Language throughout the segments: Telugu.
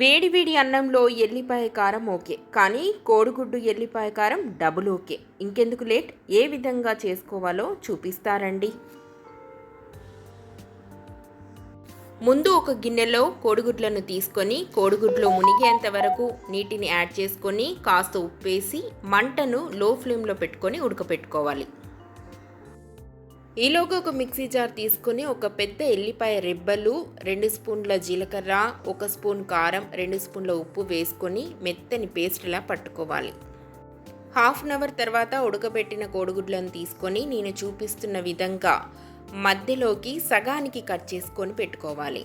వేడి వేడి అన్నంలో ఎల్లిపాయ కారం ఓకే కానీ కోడిగుడ్డు ఎల్లిపాయ కారం డబుల్ ఓకే. ఇంకెందుకు లేట్? ఏ విధంగా చేసుకోవాలో చూపిస్తారండి. ముందు ఒక గిన్నెలో కోడిగుడ్లను తీసుకొని కోడిగుడ్లు మునిగేంత వరకు నీటిని యాడ్ చేసుకొని కాస్త ఉప్పేసి మంటను లో ఫ్లేమ్లో పెట్టుకొని ఉడకపెట్టుకోవాలి. ఈలోగా ఒక మిక్సీ జార్ తీసుకొని ఒక పెద్ద ఎల్లిపాయ రెబ్బలు రెండు స్పూన్ల జీలకర్ర ఒక స్పూన్ కారం రెండు స్పూన్ల ఉప్పు వేసుకొని మెత్తని పేస్ట్లా పట్టుకోవాలి. హాఫ్ అన్ అవర్ తర్వాత ఉడకబెట్టిన కోడిగుడ్లను తీసుకొని నేను చూపిస్తున్న విధంగా మధ్యలోకి సగానికి కట్ చేసుకొని పెట్టుకోవాలి.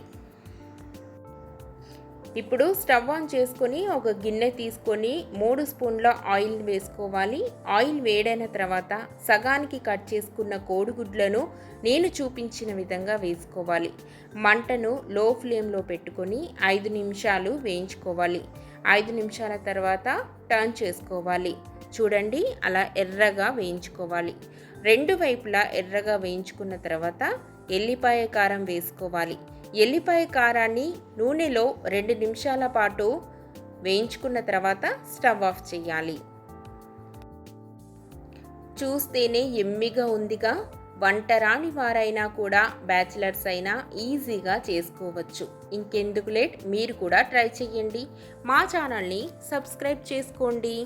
ఇప్పుడు స్టవ్ ఆన్ చేసుకొని ఒక గిన్నె తీసుకొని మూడు స్పూన్ల ఆయిల్ వేసుకోవాలి. ఆయిల్ వేడైన తర్వాత సగానికి కట్ చేసుకున్న కోడిగుడ్లను నేను చూపించిన విధంగా వేసుకోవాలి. మంటను లో ఫ్లేమ్లో పెట్టుకొని ఐదు నిమిషాలు వేయించుకోవాలి. ఐదు నిమిషాల తర్వాత టర్న్ చేసుకోవాలి. చూడండి అలా ఎర్రగా వేయించుకోవాలి. రెండు వైపులా ఎర్రగా వేయించుకున్న తర్వాత ఎల్లిపాయ కారం వేసుకోవాలి. ఎల్లిపాయ కారాన్ని నూనెలో రెండు నిమిషాల పాటు వేయించుకున్న తర్వాత స్టవ్ ఆఫ్ చేయాలి. చూస్తేనే ఎమ్మిగా ఉందిగా. వంట రాని వారైనా కూడా బ్యాచిలర్స్ అయినా ఈజీగా చేసుకోవచ్చు. ఇంకెందుకు లేట్? మీరు కూడా ట్రై చేయండి. మా ఛానల్ని సబ్స్క్రైబ్ చేసుకోండి.